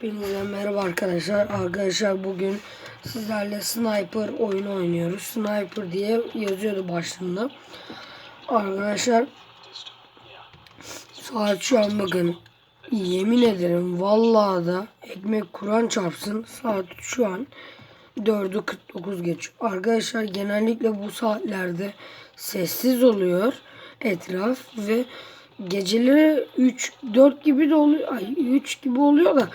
Hepinize merhaba arkadaşlar. Arkadaşlar bugün sizlerle sniper oyunu oynuyoruz. Sniper diye yazıyordu başlığında. Arkadaşlar saat şu an bakın yemin ederim vallahi da ekmek kuran çarpsın saat şu an 4'ü 49 geç. Arkadaşlar genellikle bu saatlerde sessiz oluyor etraf ve geceleri 3 4 gibi de oluyor. Ay 3 gibi oluyor da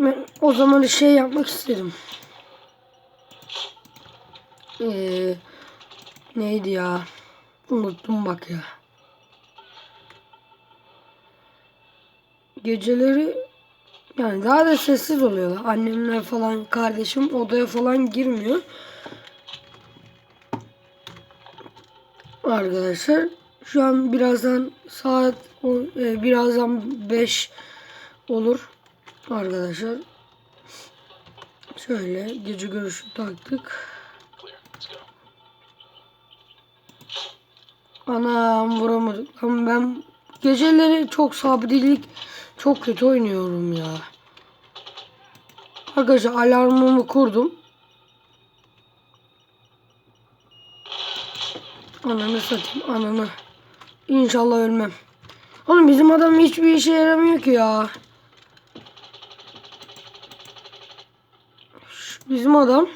ben o zaman şey yapmak istedim. Ee, neydi ya? Unuttum bak ya. Geceleri yani daha da sessiz oluyorlar. Annemler falan kardeşim odaya falan girmiyor. Arkadaşlar şu an birazdan saat e, birazdan 5 olur arkadaşlar. Şöyle gece görüşü taktık. Anam vuramadık. Lan ben geceleri çok sabrilik çok kötü oynuyorum ya. Arkadaşlar alarmımı kurdum. Ananı satayım ananı. İnşallah ölmem. Oğlum bizim adam hiçbir işe yaramıyor ki ya. Bizim adam.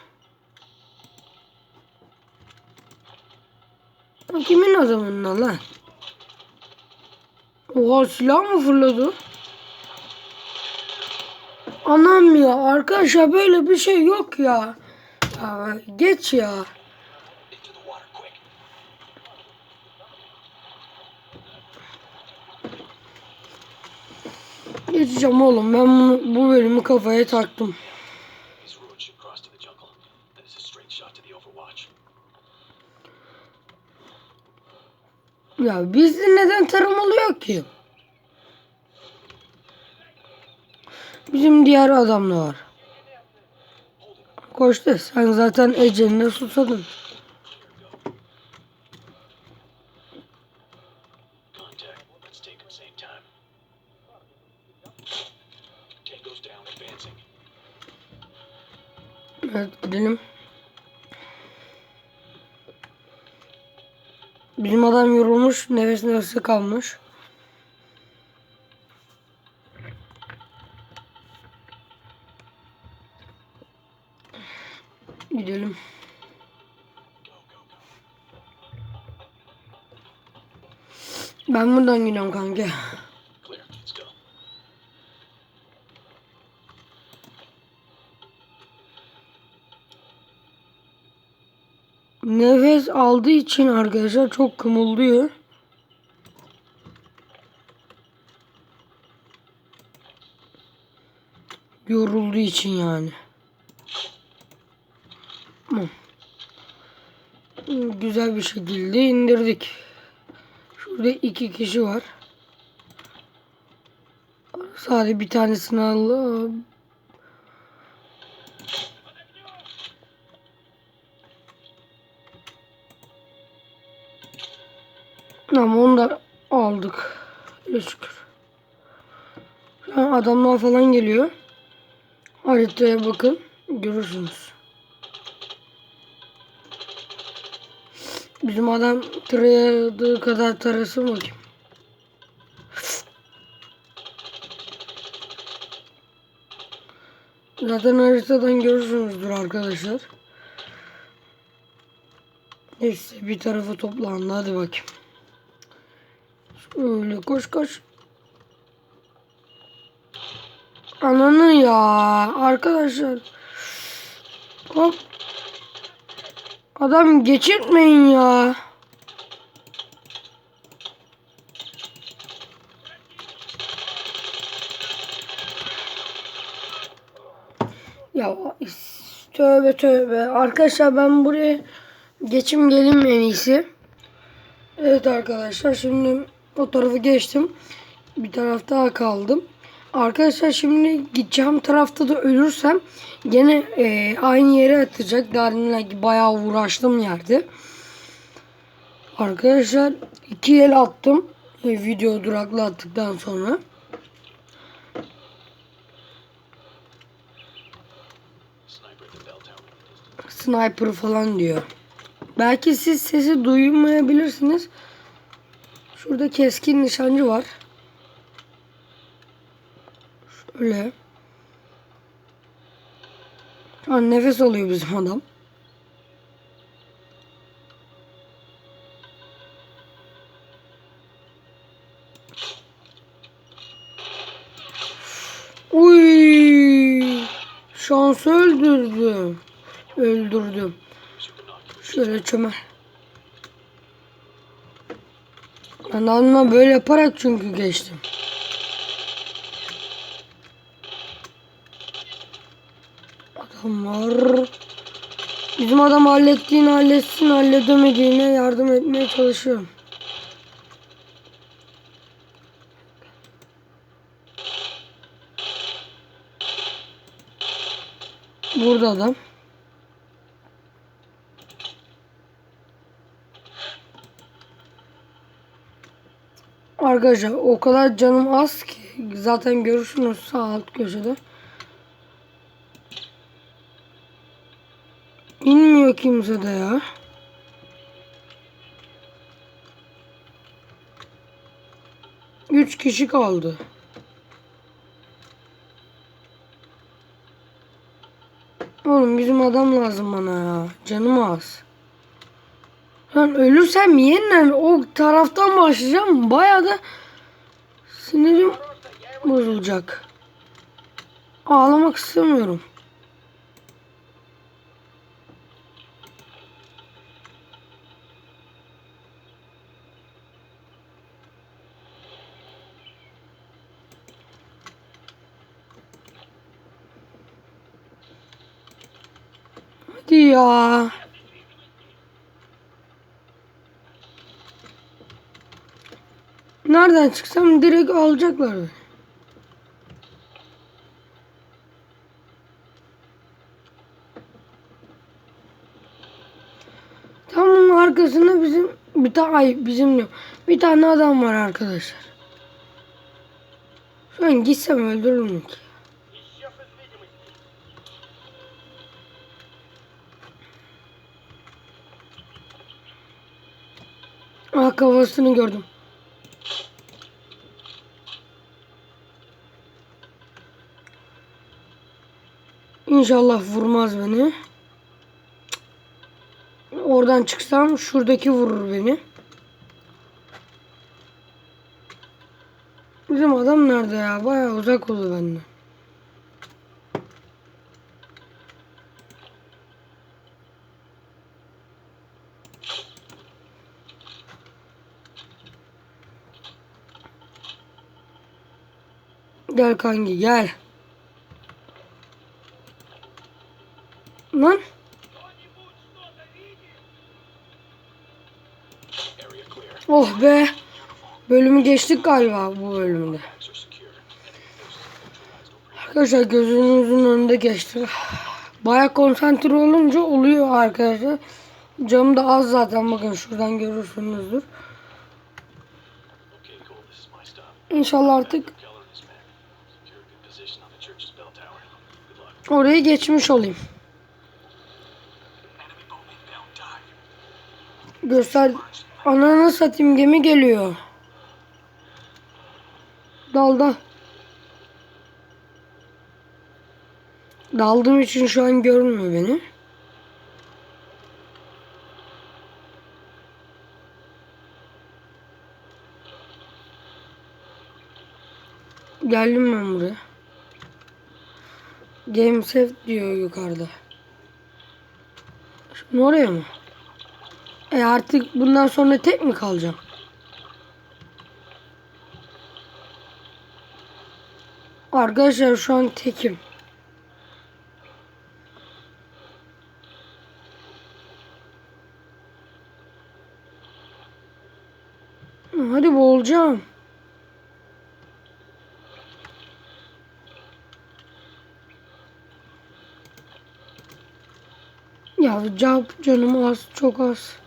Kimin adamından lan? Oha silah mı fırladı? Anam ya arkadaşlar böyle bir şey yok ya. Ya geç ya. Geçeceğim oğlum ben bunu, bu bölümü kafaya taktım. Overwatch. Ya bizde neden tarım oluyor ki? Bizim diğer adamla var. Koştu sen zaten eceline susadın. Bizim adam yorulmuş. Nefes nefese kalmış. Gidelim. Ben buradan gidiyorum kanka. Nefes aldığı için arkadaşlar çok kımıldıyor. Yorulduğu için yani. Güzel bir şekilde indirdik. Şurada iki kişi var. Sadece bir tanesini al. Ama onu da aldık. Şükür. Şu an adamlar falan geliyor. Haritaya bakın. Görürsünüz. Bizim adam tarayadığı kadar tarasın bakayım. Zaten haritadan görürsünüzdür arkadaşlar. Neyse bir tarafa toplandı hadi bakayım. Şöyle koş koş. Ananı ya arkadaşlar. Hop. Adam geçirtmeyin ya. Ya tövbe tövbe. Arkadaşlar ben buraya geçim gelim en iyisi. Evet arkadaşlar şimdi o tarafı geçtim. Bir taraf daha kaldım. Arkadaşlar şimdi gideceğim tarafta da ölürsem gene e, aynı yere atacak. Darinle bayağı uğraştım yerde. Arkadaşlar iki el attım. E, video durakla attıktan sonra. Sniper falan diyor. Belki siz sesi duymayabilirsiniz. Şurada keskin nişancı var. Şöyle. Şu an nefes alıyor bizim adam. Uy! Şans öldürdüm. Öldürdüm. Şöyle çömer. Ben alma böyle yaparak çünkü geçtim. Adam var. Bizim adam hallettiğini halletsin, halledemediğine yardım etmeye çalışıyorum. Burada adam. Arkadaşlar o kadar canım az ki zaten görürsünüz sağ alt köşede. İnmiyor kimse de ya. Üç kişi kaldı. Oğlum bizim adam lazım bana ya. Canım az. Ben ölürsem yeniden o taraftan başlayacağım. Bayağı da sinirim bozulacak. Ağlamak istemiyorum. Hadi ya. Nereden çıksam direkt alacaklar. Tam bunun arkasında bizim bir tane ay bizim diyor. Bir tane adam var arkadaşlar. Şu an gitsem öldürürüm ki. Ah kafasını gördüm. İnşallah vurmaz beni. Oradan çıksam şuradaki vurur beni. Bizim adam nerede ya? Bayağı uzak oldu benden. Gel kanki gel. Lan oh be. Bölümü geçtik galiba bu bölümde. Arkadaşlar gözünüzün önünde geçti. Baya konsantre olunca oluyor arkadaşlar. Canım da az zaten bakın şuradan görürsünüzdür. İnşallah artık Keller and his Göster. Ananı satayım gemi geliyor. Dalda. Daldığım için şu an görmüyor beni. Geldim ben buraya. Game save diyor yukarıda. Şimdi oraya mı? E artık bundan sonra tek mi kalacağım? Arkadaşlar şu an tekim. Hadi boğulacağım. Ya cap canım az çok az.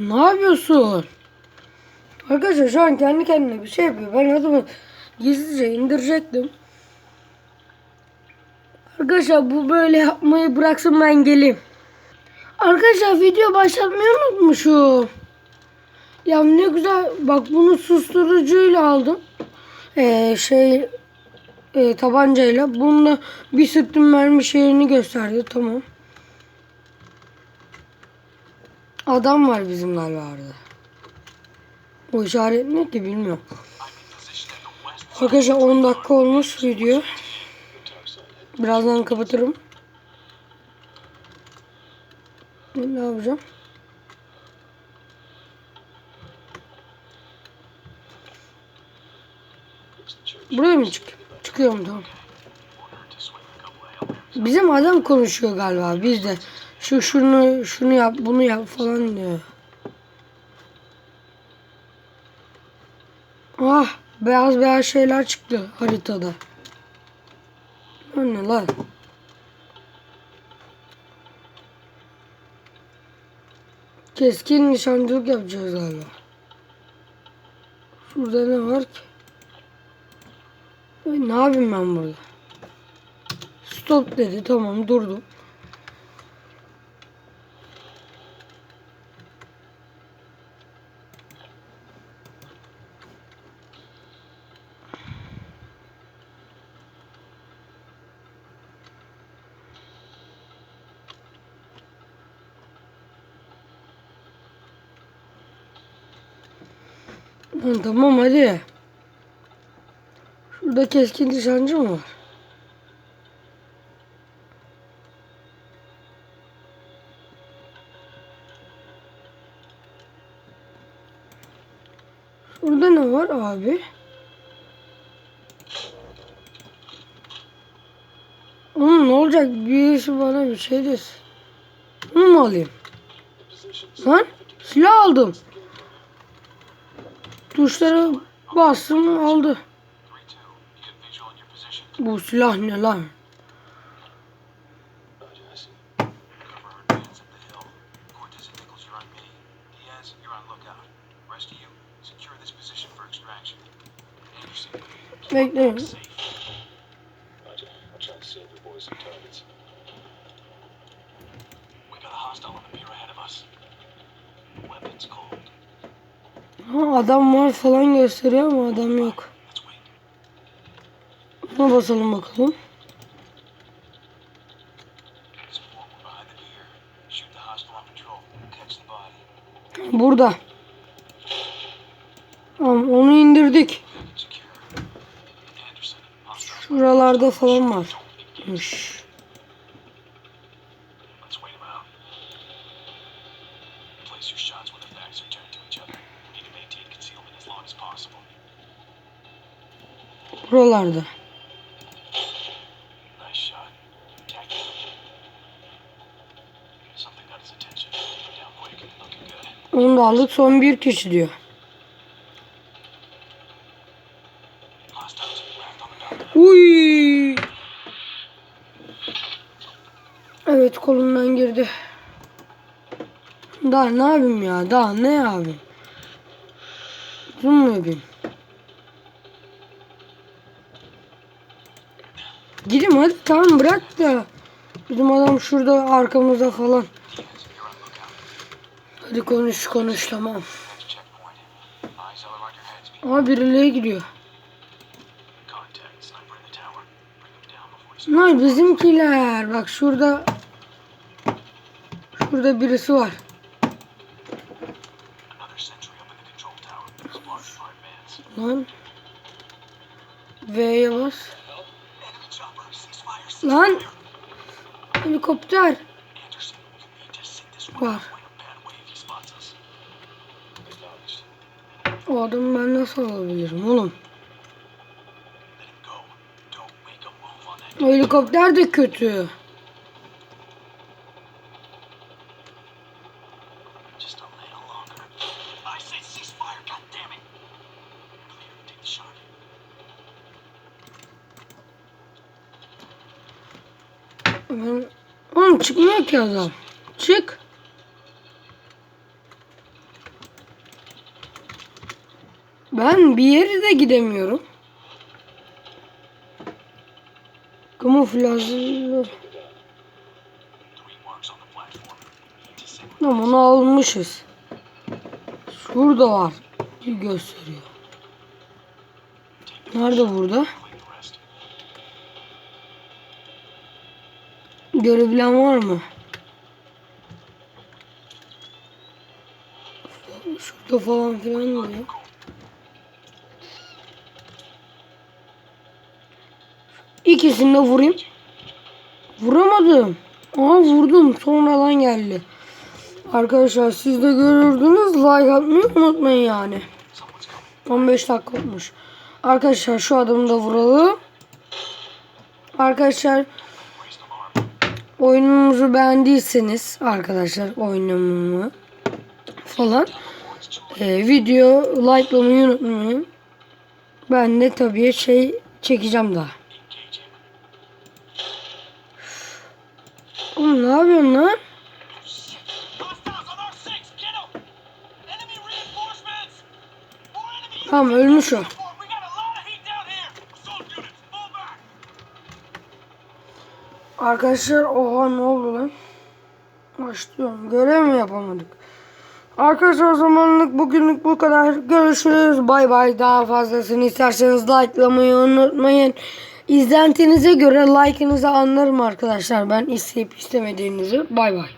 Ne yapıyorsun? Arkadaşlar şu an kendi kendine bir şey yapıyor. Ben adamı gizlice indirecektim. Arkadaşlar bu böyle yapmayı bıraksın ben geleyim. Arkadaşlar video başlatmayı unutmuşum. Ya ne güzel bak bunu susturucuyla aldım. Ee, şey e, tabancayla. Bunda bir sıktım mermi şeyini gösterdi. Tamam. Adam var bizim orada. O işaret ne ki bilmiyorum. Arkadaşlar 10 dakika olmuş video. Birazdan kapatırım. Ne yapacağım? Buraya mı çık? Çıkıyorum tamam. Bizim adam konuşuyor galiba bizde. Şu şunu şunu yap bunu yap falan diyor. Ah beyaz beyaz şeyler çıktı haritada. O ne lan? Keskin nişancılık yapacağız galiba. Şurada ne var ki? Ne yapayım ben burada? Stop dedi tamam durdum. Lan tamam hadi. Şurada keskin nişancı mı var? Şurada ne var abi? Oğlum ne olacak? Birisi bana bir şey desin. Bunu mu alayım? Lan silah aldım. Tuşlara bastım aldı. 3-2, you get visual on your position. Bu silah ne lan? Bekleyin. We got a hostile on the pier ahead of us. Weapons cold. Adam var falan gösteriyor ama adam yok. Buna basalım bakalım. Burada. Tamam onu indirdik. Şuralarda falan var. Good. Onu da aldık. Son bir kişi diyor. Uy. Evet kolundan girdi. Daha ne yapayım ya? Daha ne yapayım? Zoom mu yapayım? Gidin hadi tamam bırak da. Bizim adam şurada arkamızda falan. Hadi konuş konuş tamam. Ama birileri gidiyor. Bunlar bizimkiler. Bak şurada. Şurada birisi var. Lan. V'ye bas. Lan. Helikopter. Var. O adamı ben nasıl alabilirim oğlum? O helikopter de kötü. Ki adam. Çık. Ben bir yere de gidemiyorum. Kamuflajlı. Tamam onu almışız. Şurada var. Bir gösteriyor. Nerede burada? Görebilen var mı? Şurada falan filan diyor. İkisini de vurayım. Vuramadım. Aha vurdum. Sonradan geldi. Arkadaşlar siz de görürdünüz. Like atmayı unutmayın yani. Someone's coming. 15 dakika olmuş. Arkadaşlar şu adamı da vuralım. Arkadaşlar oyunumuzu beğendiyseniz arkadaşlar oynamamı falan. E, video likelamayı unutmayın. Ben de tabii şey çekeceğim daha. Oğlum ne yapıyorsun lan? Tamam ölmüş o. Arkadaşlar oha ne oldu lan? Başlıyorum. Görev mi yapamadık? Arkadaşlar o zamanlık bugünlük bu kadar. Görüşürüz. Bay bay. Daha fazlasını isterseniz likelamayı unutmayın. İzlentinize göre like'ınızı anlarım arkadaşlar. Ben isteyip istemediğinizi. Bay bay.